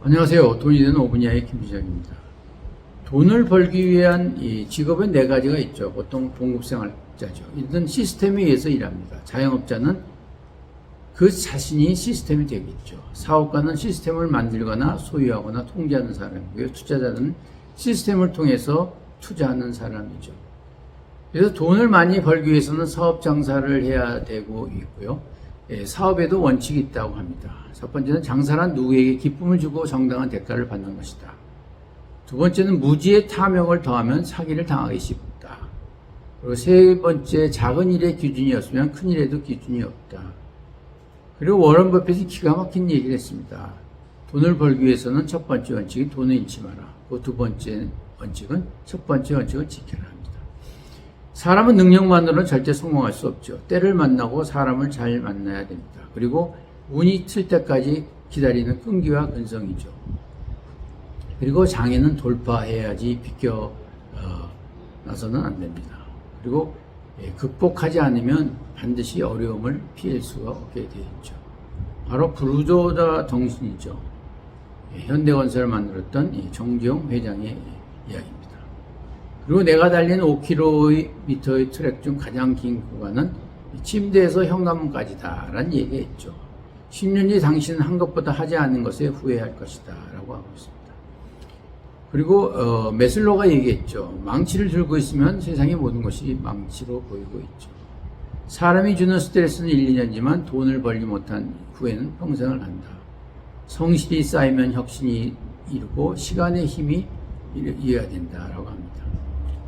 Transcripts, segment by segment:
안녕하세요. 돈이 되는 오분야의 김주장입니다. 돈을 벌기 위한 이 직업은 네 가지가 있죠. 보통 봉급생활자죠. 이런 시스템에 의해서 일합니다. 자영업자는 그 자신이 시스템이 되겠죠. 사업가는 시스템을 만들거나 소유하거나 통제하는 사람이고요. 투자자는 시스템을 통해서 투자하는 사람이죠. 그래서 돈을 많이 벌기 위해서는 사업 장사를 해야 되고 있고요. 예, 사업에도 원칙이 있다고 합니다. 첫 번째는 장사란 누구에게 기쁨을 주고 정당한 대가를 받는 것이다. 두 번째는 무지의 탐욕을 더하면 사기를 당하기 쉽다. 그리고 세 번째 작은 일의 기준이 없으면 큰 일에도 기준이 없다. 그리고 워런 버핏이 기가 막힌 얘기를 했습니다. 돈을 벌기 위해서는 첫 번째 원칙이 돈을 잃지 마라. 그 두 번째 원칙은 첫 번째 원칙을 지켜라. 사람은 능력만으로는 절대 성공할 수 없죠. 때를 만나고 사람을 잘 만나야 됩니다. 그리고 운이 틀 때까지 기다리는 끈기와 근성이죠. 그리고 장애는 돌파해야지 비껴 어, 나서는 안 됩니다. 그리고 예, 극복하지 않으면 반드시 어려움을 피할 수가 없게 되어 있죠. 바로 부르조자 정신이죠. 예, 현대건설을 만들었던 이 정지용 회장의 이야기입니다. 그리고 내가 달린 5km의 트랙 중 가장 긴 구간은 이 침대에서 현관문까지다라는 얘기가 있죠. 10년 뒤 당신은 한 것보다 하지 않은 것에 후회할 것이다 라고 하고 있습니다. 그리고 어, 메슬로가 얘기했죠. 망치를 들고 있으면 세상의 모든 것이 망치로 보이고 있죠. 사람이 주는 스트레스는 1, 2년이지만 돈을 벌지 못한 후에는 평생을 한다. 성실이 쌓이면 혁신이 이루고 시간의 힘이 이어야 된다라고 합니다.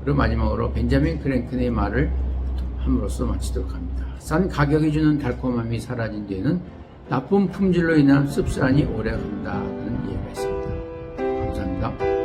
그리고 마지막으로 벤자민 크랭큰의 말을 함으로써 마치도록 합니다. 싼 가격이 주는 달콤함이 사라진 뒤에는 나쁜 품질로 인한 씁쓸함이 오래 간다는 이해가 있습니다. 감사합니다.